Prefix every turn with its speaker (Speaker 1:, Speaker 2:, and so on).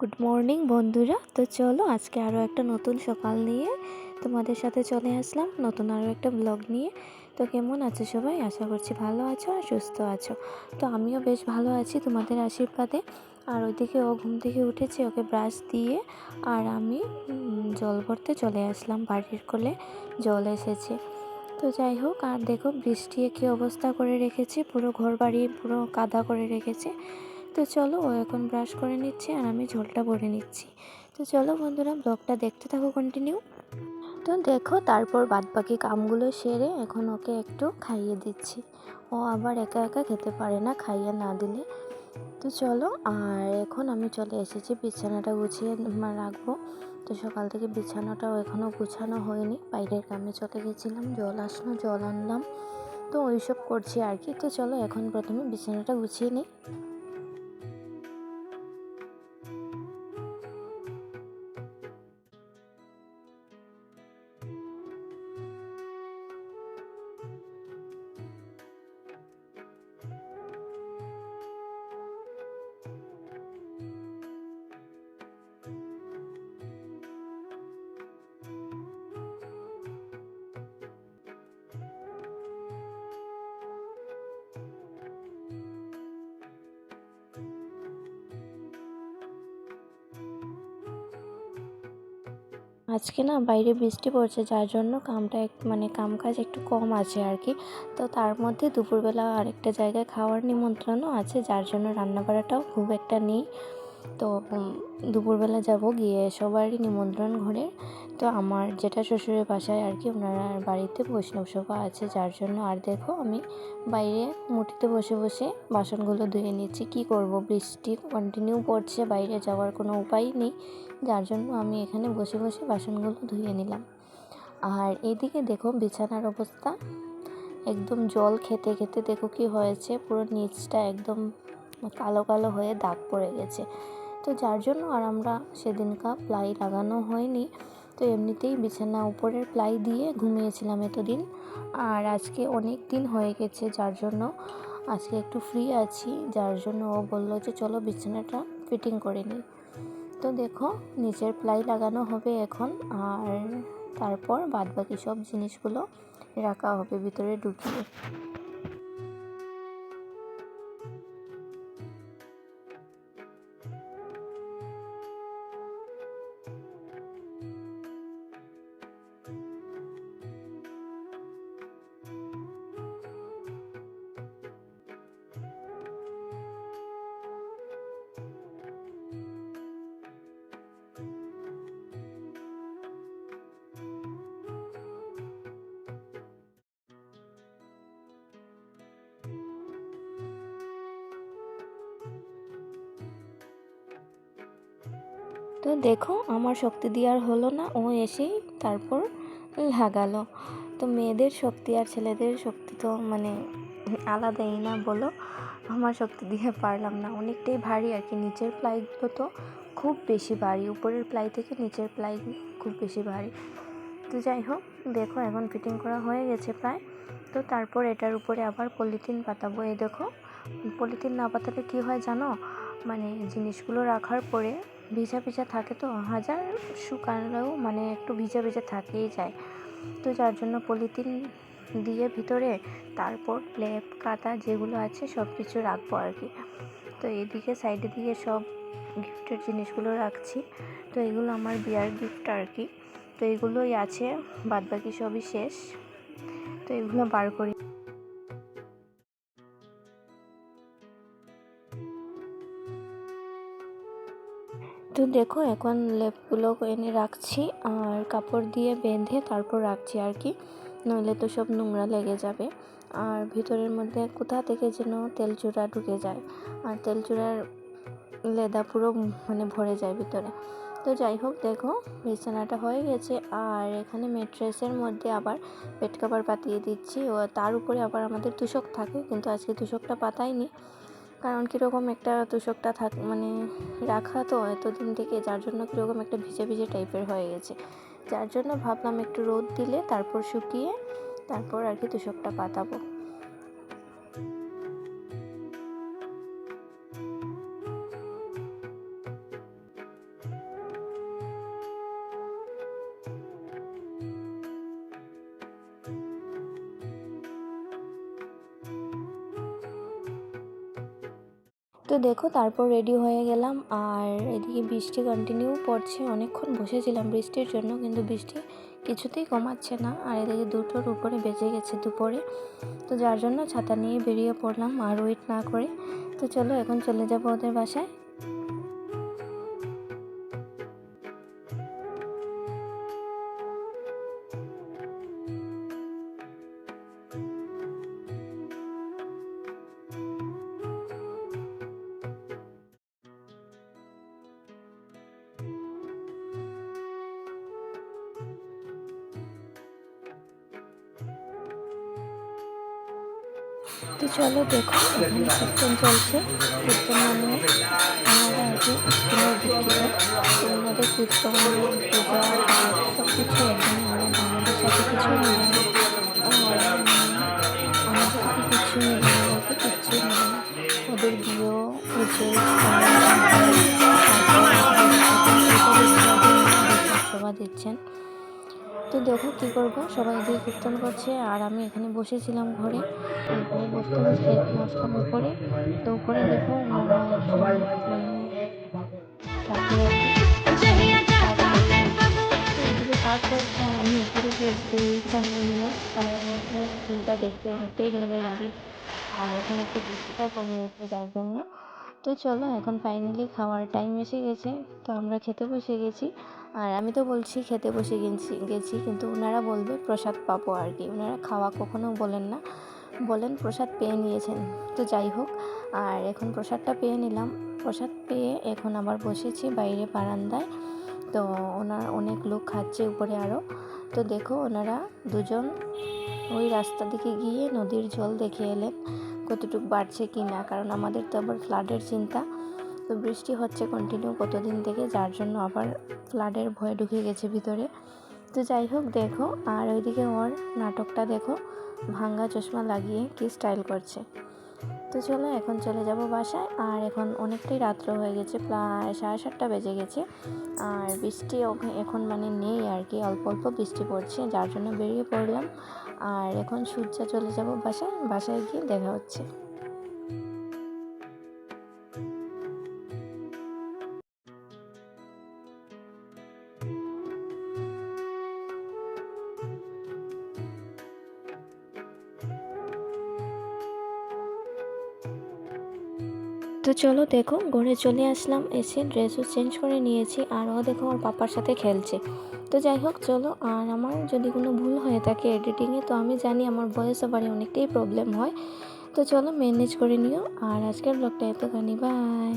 Speaker 1: Good morning বন্ধুরা। তো চলো আজকে আরও একটা নতুন সকাল নিয়ে তোমাদের সাথে চলে আসলাম, নতুন আরও একটা ব্লগ নিয়ে। তো কেমন আছো সবাই? আশা করছি ভালো আছো আর সুস্থ আছো। তো আমিও বেশ ভালো আছি তোমাদের আশীর্বাদে। আর ওইদিকে ও ঘুম থেকে উঠেছে, ওকে ব্রাশ দিয়ে আর আমি জল ভরতে চলে আসলাম বাড়ির কোলে, জল এসেছে। তো যাই হোক, আর দেখো বৃষ্টি কী অবস্থা করে রেখেছে, পুরো ঘর বাড়ি পুরো কাদা করে রেখেছে। তো চলো ও এখন ব্রাশ করে নিচ্ছে আর আমি ঝোলটা ভরে নিচ্ছি। তো চলো বন্ধুরা ব্লগটা দেখতে থাকো কন্টিনিউ তো দেখো, তারপর বাদবাকি কামগুলো সেরে এখন ওকে একটু খাইয়ে দিচ্ছি। ও আবার একা একা খেতে পারে না খাইয়ে না দিলে। তো চলো, আর এখন আমি চলে এসেছি, বিছানাটা গুছিয়ে রাখব। তো সকাল থেকে বিছানাটাও এখনও গুছানো হয়নি, বাইরের কামে চলে গেছিলাম, জল আসলো, জল আনলাম। তো ওইসব করছি আর কি। তো চলো এখন প্রথমে বিছানাটা গুছিয়ে নিই। আজকে না বাইরে বৃষ্টি পড়ছে, যার জন্য কামটা মানে কাম কাজ একটু কম আছে আর কি। তো তার মধ্যে দুপুরবেলা আরেকটা জায়গায় খাওয়ার নিমন্ত্রণও আছে, যার জন্য রান্না বাড়াটাও খুব একটা নেই। তো দুপুরবেলা যাব গিয়ে সবারই নিমন্ত্রণ ঘরে। তো আমার যেটা শ্বশুরের বাসায় আর কি ওনারা বাড়িতে বৈষ্ণব সভা আছে, যার জন্য আর দেখো আমি বাইরে মুটিতে বসে বসে বাসনগুলো ধুয়ে নিচ্ছি। কি করব? বৃষ্টি কন্টিনিউ পড়ছে, বাইরে যাওয়ার কোনো উপায় নেই। যার জন্য আমি এখানে বসে বসে বাসনগুলো ধুয়ে নিলাম। আর এদিকে দেখো বিছানার অবস্থা। একদম জল খেতে খেতে দেখো কি হয়েছে, পুরো নিচটা একদম কালো কালো হয়ে দাগ পড়ে গেছে। তো যার জন্য আর আমরা সেদিনকার প্লাই লাগানো হয়নি। তো এমনিতেই বিছানা উপরের প্লাই দিয়ে ঘুমিয়েছিলাম এতদিন। আর আজকে অনেক দিন হয়ে গেছে, যার জন্য আজকে একটু ফ্রি আছি। যার জন্য ও বলল যে, চলো বিছানাটা ফিটিং করে নিই তো দেখো, নিচের প্লাই লাগানো হবে এখন। আর তারপর বাদবাকি সব জিনিসগুলো রাখা হবে, ভিতরে ঢুকিয়ে। তো দেখো, আমার শক্তি দিয়ে আর হলো না। ও এসেই তারপর লাগালো। তো মেয়েদের শক্তি আর ছেলেদের শক্তি তো মানে আলাদাই না বলো। আমার শক্তি দিয়ে পারলাম না। অনেকটাই ভারী আর কি। নিচের প্লাইগুলো তো খুব বেশি ভারী। উপরের প্লাই থেকে নিচের প্লাই খুব বেশি ভারী। তো যাই হোক, দেখো এখন ফিটিং করা হয়ে গেছে প্রায়। তো তারপর এটার উপরে আবার পলিথিন পাতাবো। এই দেখো পলিথিন না পাতালে কী হয় জানো? মানে জিনিসগুলো রাখার পরে ভিজা ভিজা থাকে তো, হাজার শুকালেও মানে একটু ভিজা ভিজা থাকেই যায়। তো যার জন্য পলিথিন দিয়ে ভিতরে তারপর লেপ, কাটা যেগুলো আছে সব কিছু রাখব আর কি। তো এদিকে সাইডে দিকে সব গিফটের জিনিসগুলো রাখছি। তো এগুলো আমার বিয়ার গিফট আর কি। তো এগুলোই আছে, বাদবাকি সবই শেষ। তো এগুলো বার করি। তো দেখো, এখন লেপগুলো এনে রাখছি আর কাপড় দিয়ে বেঁধে তারপর রাখছি আর কি। নইলে তো সব নোংরা লেগে যাবে। আর ভিতরের মধ্যে কোথা থেকে যেন তেল চূড়া ঢুকে যায়। আর তেল চূড়ার লেদা পুরো মানে ভরে যায় ভিতরে। তো যাই হোক, দেখো, বিছানাটা হয়ে গেছে। আর এখানে মেট্রেসের মধ্যে আবার বেড কাভার পাতিয়ে দিচ্ছি। ও, তার উপরে আবার আমাদের তুষক থাকে, কিন্তু আজকে তুষকটা পাতাইনি কারণ কীরকম একটা তুষকটা থাক মানে রাখা তো এতদিন থেকে, যার জন্য কীরকম একটা ভিজে ভিজে টাইপের হয়ে গেছে। যার জন্য ভাবলাম একটু রোদ দিলে তারপর শুকিয়ে তারপর আর কি তুষকটা পাতাবো। দেখো, তারপর রেডি হয়ে গেলাম। আর এদিকে বৃষ্টি কন্টিনিউ পড়ছে। অনেকক্ষণ বসেছিলাম বৃষ্টির জন্য, কিন্তু বৃষ্টি কিছুতেই কমাচ্ছে না। আর এদিকে দুটোর উপরে বেজে গেছে দুপুরে। তো যার জন্য ছাতা নিয়ে বেরিয়ে পড়লাম, আর ওয়েট না করে। তো চলো, এখন চলে যাব ওদের বাসায়। তো চলো দেখো, এখানে কীর্তন চলছে। কীর্তন মানে আমাদের আগে স্কুলের দিকে আমাদের কীর্তন, পূজা সব কিছু এখানে আলাদা আমাদের সাথে কিছু কী করব? সবাই দিয়ে কীর্তন করছে আর আমি এখানে বসেছিলাম ঘরে। ঘরে বসতে বসতে নষ্টাম করে তো করে দেখো আমি উপরে দেখতে আর একটু কমে গেছে যার জন্য তো চলো এখন ফাইনালি খাওয়ার টাইম এসে গেছে তো আমরা খেতে বসে গেছি। আর আমি তো বলছি খেতে বসে গেছি গেছি, কিন্তু ওনারা বলবে প্রসাদ পাবো আর কি। ওনারা খাওয়া কখনো বলেন না। বলেন প্রসাদ পেয়ে নিয়েছেন। তো যাই হোক, আর এখন প্রসাদটা পেয়ে নিলাম। প্রসাদ পেয়ে এখন আবার বসেছি বাইরে বারান্দায়। তো ওনার অনেক লোক খাচ্ছে উপরে আরও তো দেখো ওনারা দুজন ওই রাস্তা দিকে গিয়ে নদীর জল দেখে এলেন, কতটুকু বাড়ছে কি না। কারণ আমাদের তো আবার ফ্লাডের চিন্তা। তো বৃষ্টি হচ্ছে কন্টিনিউ কতদিন থেকে, যার জন্য আবার ফ্লাডের ভয় ঢুকে গেছে ভিতরে। তো যাই হোক, দেখো, আর ওইদিকে ওর নাটকটা দেখো, ভাঙ্গা চশমা লাগিয়ে কি স্টাইল করছে। তো চলো, এখন চলে যাব বাসায়, আর এখন অনেকটাই রাত্র হয়ে গেছে, প্রায় সাড়ে সাতটা বেজে গেছে। আর বৃষ্টি এখন মানে নেই আর কি, অল্প অল্প বৃষ্টি পড়ছে, যার জন্য বেরিয়ে পড়লাম। আর এখন সূর্য চলে যাব বাসায় বাসায় গিয়ে দেখা হচ্ছে। তো চলো দেখো, ঘরে চলে আসলাম, এসে ড্রেসও চেঞ্জ করে নিয়েছি, আর ও দেখো আমার পাপার সাথে খেলছে। তো যাই হোক, চলো, আর আমার যদি কোনো ভুল হয়ে থাকে এডিটিংয়ে তো আমি জানি আমার বয়স ওভারে অনেকটাই প্রবলেম হয়। তো চলো ম্যানেজ করে নিও, আর আজকের ব্লগটা এতখানি বাই